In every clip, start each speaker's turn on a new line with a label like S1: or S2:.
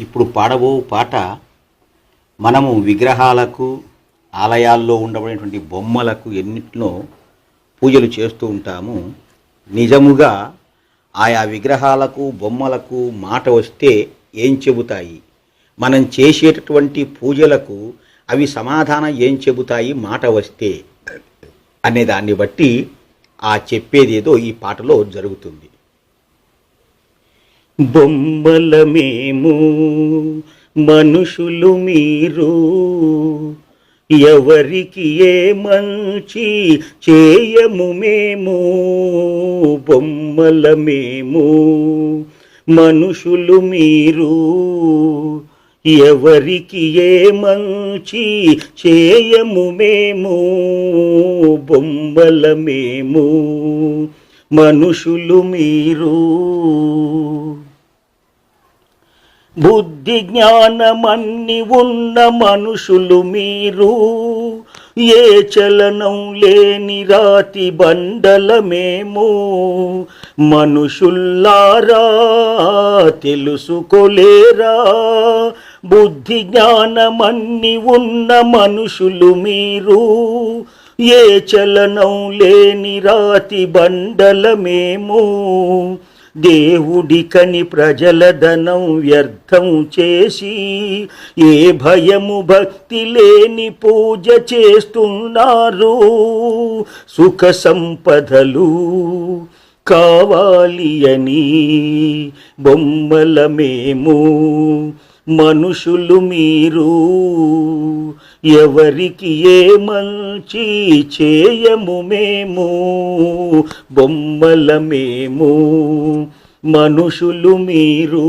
S1: ఇప్పుడు పాడబో పాట మనము విగ్రహాలకు ఆలయాల్లో ఉండబడినటువంటి బొమ్మలకు ఎన్నిటినో పూజలు చేస్తూ ఉంటాము. నిజముగా ఆయా విగ్రహాలకు బొమ్మలకు మాట వస్తే ఏం చెబుతాయి? మనం చేసేటటువంటి పూజలకు అవి సమాధానం ఏం చెబుతాయి? మాట వస్తే అనే దాన్ని బట్టి ఆ చెప్పేదేదో ఈ పాటలో జరుగుతుంది. బొమ్మల మేము మనుషులు మీరు. ఎవరికి ఏ మంచి చేయము మేము? బొమ్మల మేము మనుషులు మీరు. ఎవరికి ఏ మంచి చేయము మేము? బొమ్మల మేము మనుషులు మీరు. బుద్ధి జ్ఞానమన్ని ఉన్న మనుషులు మీరు ఏ చలనం లేని రాతి బండలమేము మనుషుల్లారా తెలుసుకోలేరా? బుద్ధి జ్ఞానమన్ని ఉన్న మనుషులు మీరు ఏ చలనం లేని రాతి బండలమేము దేవుడికని ప్రజల ధనం వ్యర్థం చేసి ఏ భయము భక్తి లేని పూజ చేస్తున్నారు. సుఖ సంపదలు కావాలి అని బొమ్మల మేము మనుషులు మీరు. ఎవరికి ఏ మంచి చేయము మేము? బొమ్మల మేము. మనుషులు మీరు.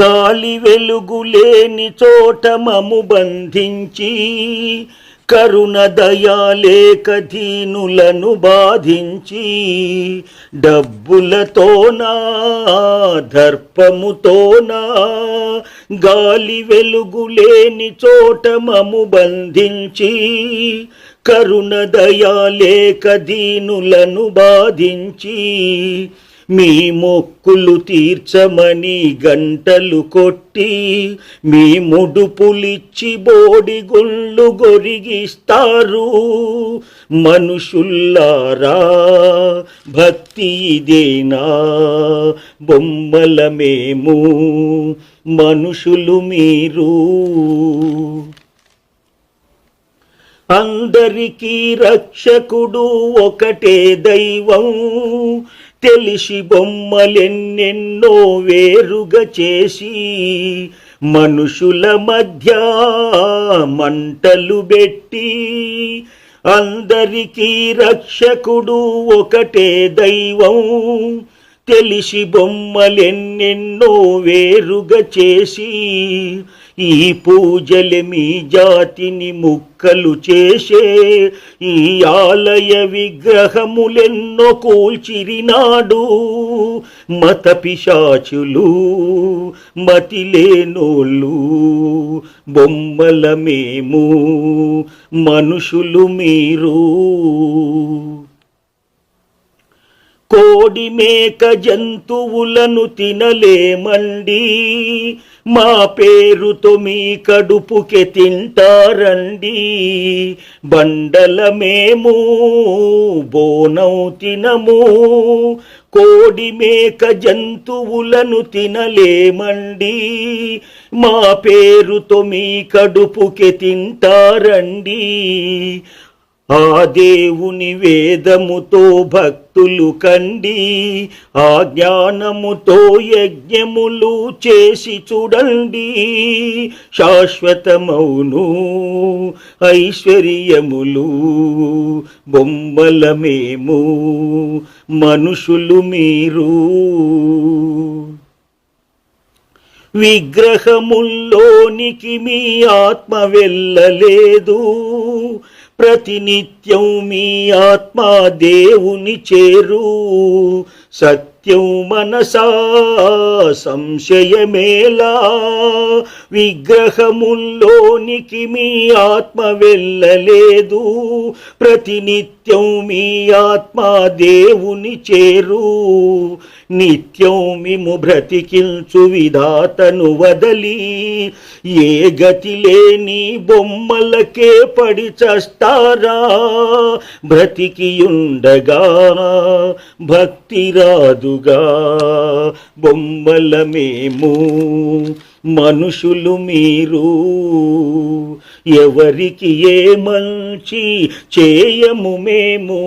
S1: గాలి వెలుగు లేని చోట మము బంధించి కరుణ దయాలేక దీనులను బాధించి డబ్బులతోనా దర్పముతోనా గాలి వెలుగులేని చోట మము బంధించి కరుణ దయాలేక దీనులను బాధించి మీ మొక్కులు తీర్చమని గంటలు కొట్టి మీ ముడుపులిచ్చి బోడిగుళ్ళు గొరిగిస్తారు. మనుషుల్లారా భక్తి ఇదేనా? బొమ్మల మేము మనుషులు మీరు. అందరికీ రక్షకుడు ఒకటే దైవం. తెలిసి బొమ్మలెన్నెన్నో వేరుగా చేసి మనుషుల మధ్య మంటలు పెట్టి అందరికీ రక్షకుడు ఒకటే దైవం. తెలిసి బొమ్మలెన్నెన్నో వేరుగా చేసి ఈ పూజలు మీ జాతిని ముక్కలు చేసే ఈ ఆలయ విగ్రహములెన్నో కూల్చిరినాడు. మత పిశాచులు మతిలేనోళ్ళు బొమ్మల మేము మనుషులు మీరు. కోడి మేక జంతువులను తినలేమండి. మా పేరుతో మీ కడుపుకి తింటారండి. బండల మేము బోనం తినము. కోడి మేక జంతువులను తినలేమండి. మా పేరుతో మీ కడుపుకి తింటారండి. ఆ దేవుని వేదముతో భక్తులు కండి ఆ జ్ఞానముతో యజ్ఞములు చేసి చూడండి. శాశ్వతమౌను ఐశ్వర్యములు బొమ్మలమేము మనుషులు మీరు. విగ్రహముల్లోనికి మీ ఆత్మ వెళ్ళలేదు ప్రతినిత్యం మీ ఆత్మా దేవుని చేరు. సత్యం మనసా సంశయమేలా విగ్రహముల్లోనికి మీ ఆత్మ వెళ్ళలేదు. ప్రతినిత్యం మీ ఆత్మ దేవుని చేరు. నిత్యం మిము బ్రతికిల్చు విధాతను వదలి ఏ గతి లేని బొమ్మలకే పడి చస్తారా? బ్రతికియుండగా భక్తి రాదుగా బొమ్మల మేము మనుషులు మీరు. ఎవరికి ఏ మంచి చేయము మేము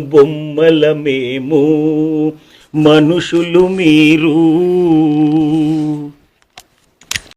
S1: బొమ్మల మేము మనుషులు మీరు.